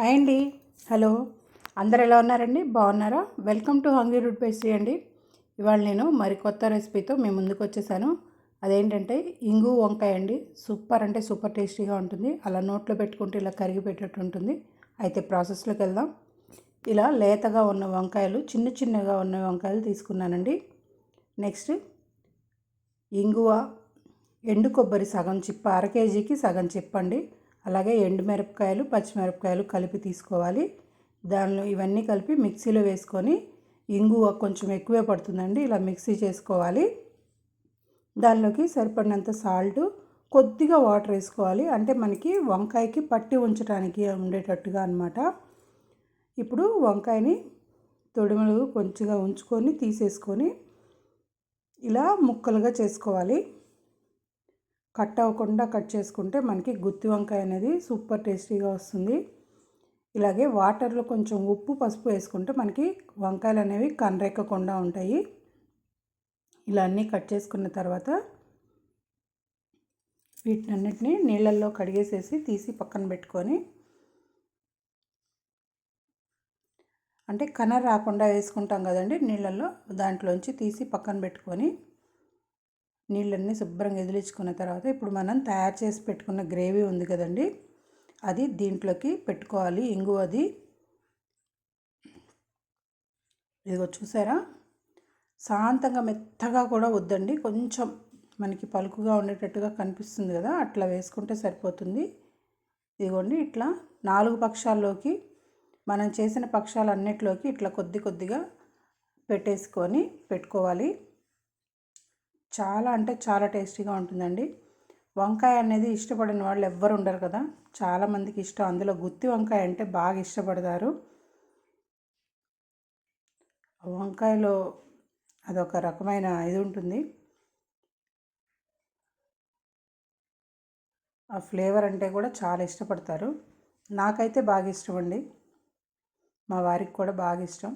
Hi అండి. Hello. అందరు ఎలా ఉన్నారండి? బాగున్నారా? Welcome to hungry root pastry అండి. ఇవాళ నేను మరి కొత్త రెసిపీతో మేము ముందుకు వచ్చేసాను. అదేంటంటే ఇంగు వంకాయ అండి. సూపర్ అంటే సూపర్ టేస్టీగా ఉంటుంది. అలా నోట్లో పెట్టుకుంటే ఇలా కరిగి పెట్టేట్టు ఉంటుంది. అయితే ప్రాసెస్లోకి వెళ్దాం. ఇలా లేతగా ఉన్న వంకాయలు చిన్న చిన్నగా ఉన్న వంకాయలు తీసుకున్నానండి. నెక్స్ట్ ఇంగువ ఎండు కొబ్బరి సగం చిప్ప అర కేజీకి సగం చిప్పండి. అలాగే ఎండుమిరపకాయలు పచ్చిమిరపకాయలు కలిపి తీసుకోవాలి. దానిలో ఇవన్నీ కలిపి మిక్సీలో వేసుకొని ఇంగువ కొంచెం ఎక్కువే పడుతుందండి ఇలా మిక్సీ చేసుకోవాలి. దానిలోకి సరిపడినంత సాల్ట్ కొద్దిగా వాటర్ వేసుకోవాలి. అంటే మనకి వంకాయకి పట్టి ఉంచడానికి ఉండేటట్టుగా అనమాట ఇప్పుడు వంకాయని తొడిమలు కొంచెంగా ఉంచుకొని తీసేసుకొని ఇలా ముక్కలుగా చేసుకోవాలి. కట్ అవ్వకుండా కట్ చేసుకుంటే మనకి గుత్తి వంకాయ అనేది సూపర్ టేస్టీగా వస్తుంది. ఇలాగే వాటర్లో కొంచెం ఉప్పు పసుపు వేసుకుంటే మనకి వంకాయలు అనేవి కనరెక్కకుండా ఉంటాయి. ఇలా అన్నీ కట్ చేసుకున్న తర్వాత వీటినన్నిటిని నీళ్ళల్లో కడిగేసేసి తీసి పక్కన పెట్టుకొని అంటే కనర్ రాకుండా వేసుకుంటాం కదండి నీళ్ళల్లో దాంట్లోంచి తీసి పక్కన పెట్టుకొని నీళ్ళన్నీ శుభ్రంగా ఎదిలించుకున్న తర్వాత ఇప్పుడు మనం తయారు చేసి పెట్టుకున్న గ్రేవీ ఉంది కదండి అది దీంట్లోకి పెట్టుకోవాలి. ఇంగు అది. ఇదిగో చూసారా? శాంతంగా మెత్తగా కూడా వద్దండి. కొంచెం మనకి పలుకుగా ఉండేటట్టుగా కనిపిస్తుంది కదా అట్లా వేసుకుంటే సరిపోతుంది. ఇదిగోండి ఇట్లా నాలుగు పక్షాల్లోకి మనం చేసిన పక్షాలన్నిటిలోకి ఇట్లా కొద్ది కొద్దిగా పెట్టేసుకొని పెట్టుకోవాలి. చాలా అంటే చాలా టేస్టీగా ఉంటుందండి. వంకాయ అనేది ఇష్టపడిన వాళ్ళు ఎవ్వరు ఉండరు కదా. చాలామందికి ఇష్టం. అందులో గుత్తి వంకాయ అంటే బాగా ఇష్టపడతారు. వంకాయలో అదొక రకమైన ఇది ఉంటుంది. ఆ ఫ్లేవర్ అంటే కూడా చాలా ఇష్టపడతారు. నాకైతే బాగా ఇష్టం అండి మా వారికి కూడా బాగా ఇష్టం.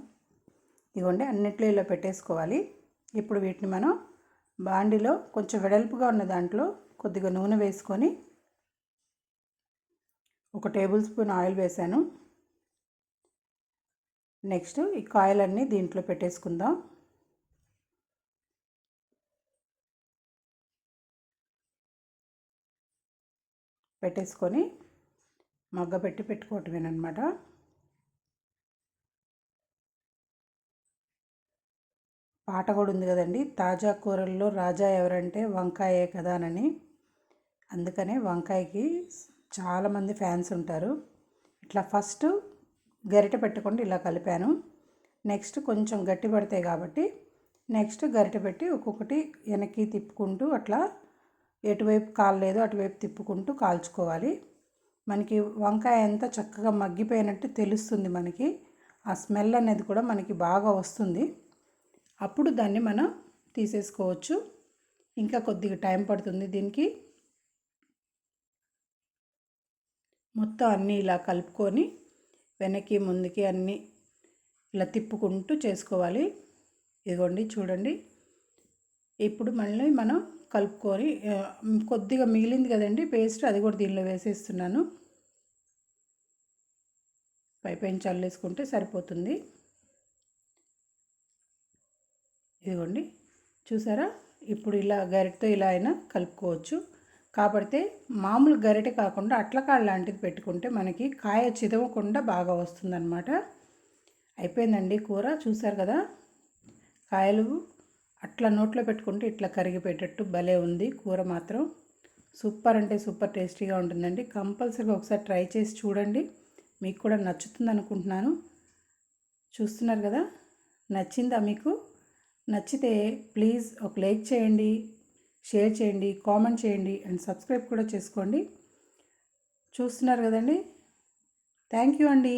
ఇవ్వండి అన్నిట్లో ఇలా పెట్టేసుకోవాలి. ఇప్పుడు వీటిని మనం బాండిలో కొంచెం వెడల్పుగా ఉన్న దాంట్లో కొద్దిగా నూనె వేసుకొని ఒక టేబుల్ స్పూన్ ఆయిల్ వేసాను. నెక్స్ట్ ఈ కాయలన్నీ దీంట్లో పెట్టేసుకుందాం. పెట్టేసుకొని మగ్గ పెట్టి పెట్టుకోవటమేనమాట పాట కూడా ఉంది కదండి. తాజా కూరల్లో రాజా ఎవరంటే వంకాయే కదా అని అందుకనే వంకాయకి చాలామంది ఫ్యాన్స్ ఉంటారు. ఇట్లా ఫస్ట్ గరిటె పెట్టకుండా ఇలా కలిపాను. నెక్స్ట్ కొంచెం గట్టి పడతాయి కాబట్టి నెక్స్ట్ గరిటె పెట్టి ఒక్కొక్కటి వెనక్కి తిప్పుకుంటూ అట్లా ఎటువైపు కాలలేదో అటువైపు తిప్పుకుంటూ కాల్చుకోవాలి. మనకి వంకాయ ఎంత చక్కగా మగ్గిపోయినట్టు తెలుస్తుంది మనకి. ఆ స్మెల్ అనేది కూడా మనకి బాగా వస్తుంది. అప్పుడు దాన్ని మనం తీసేసుకోవచ్చు. ఇంకా కొద్దిగా టైం పడుతుంది దీనికి. మొత్తం అన్నీ ఇలా కలుపుకొని వెనక్కి ముందుకి అన్నీ ఇలా తిప్పుకుంటూ చేసుకోవాలి. ఇదిగోండి చూడండి. ఇప్పుడు మళ్ళీ మనం కలుపుకొని కొద్దిగా మిగిలింది కదండి పేస్ట్ అది కూడా దీనిలో వేసేస్తున్నాను. పైపైన చల్లేసుకుంటే సరిపోతుంది. ఇదిగోండి చూసారా? ఇప్పుడు ఇలా గరిటతో ఇలా అయినా కలుపుకోవచ్చు. కాబట్టి మామూలు గరిటె కాకుండా అట్లకాడ లాంటిది పెట్టుకుంటే మనకి కాయ చిదవకుండా బాగా వస్తుందన్నమాట. అయిపోయిందండి కూర చూసారు కదా? కాయలు అట్లా నోట్లో పెట్టుకుంటే ఇట్లా కరిగిపోయేటట్టు భలే ఉంది కూర మాత్రం. సూపర్ అంటే సూపర్ టేస్టీగా ఉంటుందండి. కంపల్సరీగా ఒకసారి ట్రై చేసి చూడండి. మీకు కూడా నచ్చుతుంది అనుకుంటున్నాను చూస్తున్నారు కదా? నచ్చిందా మీకు? నచ్చితే ప్లీజ్ ఒక లైక్ చేయండి షేర్ చేయండి కామెంట్ చేయండి అండ్ సబ్స్క్రైబ్ కూడా చేసుకోండి. చూస్తున్నారు కదండి? థ్యాంక్ యూ అండి.